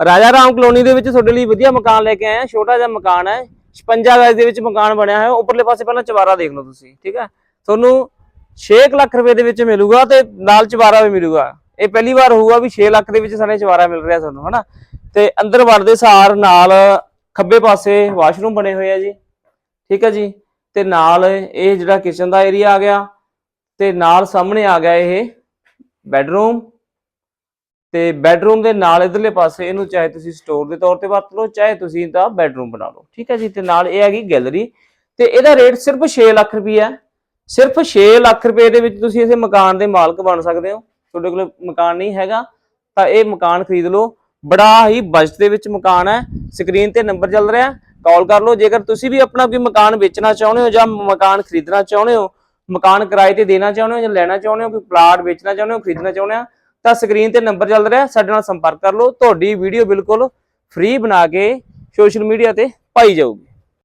ਰਾਜਾ ਰਾਮ ਕਲੋਨੀ ਦੇ ਵਿੱਚ ਤੁਹਾਡੇ ਲਈ ਵਧੀਆ ਮਕਾਨ ਲੈ ਕੇ ਆਏ ਆ ਛੋਟਾ ਜਿਹਾ ਮਕਾਨ ਹੈ 56 ਗਜ ਦੇ ਵਿੱਚ ਮਕਾਨ ਬਣਿਆ ਹੋਇਆ, ਉੱਪਰਲੇ ਪਾਸੇ ਪਹਿਲਾਂ ਚਵਾਰਾ ਦੇਖ ਲਓ ਤੁਸੀਂ, ਠੀਕ ਹੈ? ਤੁਹਾਨੂੰ 6 ਲੱਖ ਰੁਪਏ ਦੇ ਵਿੱਚ ਮਿਲੂਗਾ ਤੇ ਨਾਲ ਚਵਾਰਾ ਵੀ ਮਿਲੂਗਾ। ਇਹ ਪਹਿਲੀ ਵਾਰ ਹੋਊਗਾ ਵੀ 6 ਲੱਖ ਦੇ ਵਿੱਚ ਸਾਨੂੰ ਚਵਾਰਾ ਮਿਲ ਰਿਹਾ ਤੁਹਾਨੂੰ, ਹਨਾ? ਤੇ ਅੰਦਰ ਵੜਦੇ ਸਾਰ ਨਾਲ ਖੱਬੇ ਪਾਸੇ ਵਾਸ਼ਰੂਮ ਬਣੇ ਹੋਏ ਆ ਜੀ, ਠੀਕ ਹੈ ਜੀ? ਤੇ ਨਾਲ ਇਹ ਜਿਹੜਾ ਕਿਚਨ ਦਾ ਏਰੀਆ ਆ ਗਿਆ, ਤੇ ਨਾਲ ਸਾਹਮਣੇ ਆ ਗਿਆ ਇਹ ਬੈੱਡਰੂਮ ਤੇ ਬੈਡਰੂਮ ਦੇ ਨਾਲ ਇਧਰਲੇ ਪਾਸੇ ਇਹਨੂੰ ਚਾਹੇ ਤੁਸੀਂ ਸਟੋਰ ਦੇ ਤੌਰ ਤੇ ਵਰਤ ਲਓ, ਚਾਹੇ ਤੁਸੀਂ ਤਾਂ ਬੈਡਰੂਮ ਬਣਾ ਲਓ, ਠੀਕ ਹੈ ਜੀ? ਤੇ ਨਾਲ ਇਹ ਹੈਗੀ ਗੈਲਰੀ ਤੇ ਇਹਦਾ ਰੇਟ ਸਿਰਫ 6 ਲੱਖ ਰੁਪਏ ਹੈ। ਸਿਰਫ 6 ਲੱਖ ਰੁਪਏ ਦੇ ਵਿੱਚ ਤੁਸੀਂ ਇਸੇ ਮਕਾਨ ਦੇ ਮਾਲਕ ਬਣ ਸਕਦੇ ਹੋ। ਤੁਹਾਡੇ ਕੋਲ ਮਕਾਨ ਨਹੀਂ ਹੈਗਾ, ਤਾਂ ਇਹ ਮਕਾਨ ਖਰੀਦ ਲਓ। ਬੜਾ ਹੀ ਬਜਟ ਦੇ ਵਿੱਚ ਮਕਾਨ ਹੈ। ਸਕਰੀਨ ਤੇ ਨੰਬਰ ਚੱਲ ਰਿਹਾ ਕਾਲ ਕਰ ਲਓ। ਜੇਕਰ ਤੁਸੀਂ ਵੀ ਆਪਣਾ ਕੋਈ ਮਕਾਨ ਵੇਚਣਾ ਚਾਹੁੰਦੇ ਹੋ ਜਾਂ ਮਕਾਨ ਖਰੀਦਣਾ ਚਾਹੁੰਦੇ ਹੋ, ਮਕਾਨ ਕਿਰਾਏ ਤੇ ਦੇਣਾ ਚਾਹੁੰਦੇ ਹੋ ਜਾਂ ਲੈਣਾ ਚਾਹੁੰਦੇ ਹੋ, ਕੋਈ ਪਲਾਟ ਵੇਚਣਾ ਚਾਹੁੰਦੇ ਹੋ, ਖਰੀਦਣਾ ਚਾਹੁੰਦੇ ਹੋ ਤਾਂ ਸਕਰੀਨ ਤੇ ਨੰਬਰ ਚੱਲ ਰਿਹਾ, ਸਾਡੇ ਨਾਲ ਸੰਪਰਕ ਕਰ ਲਓ। ਤੁਹਾਡੀ ਵੀਡੀਓ ਬਿਲਕੁਲ ਫ੍ਰੀ ਬਣਾ ਕੇ ਸੋਸ਼ਲ ਮੀਡੀਆ ਤੇ ਪਾਈ ਜਾਊਗੀ।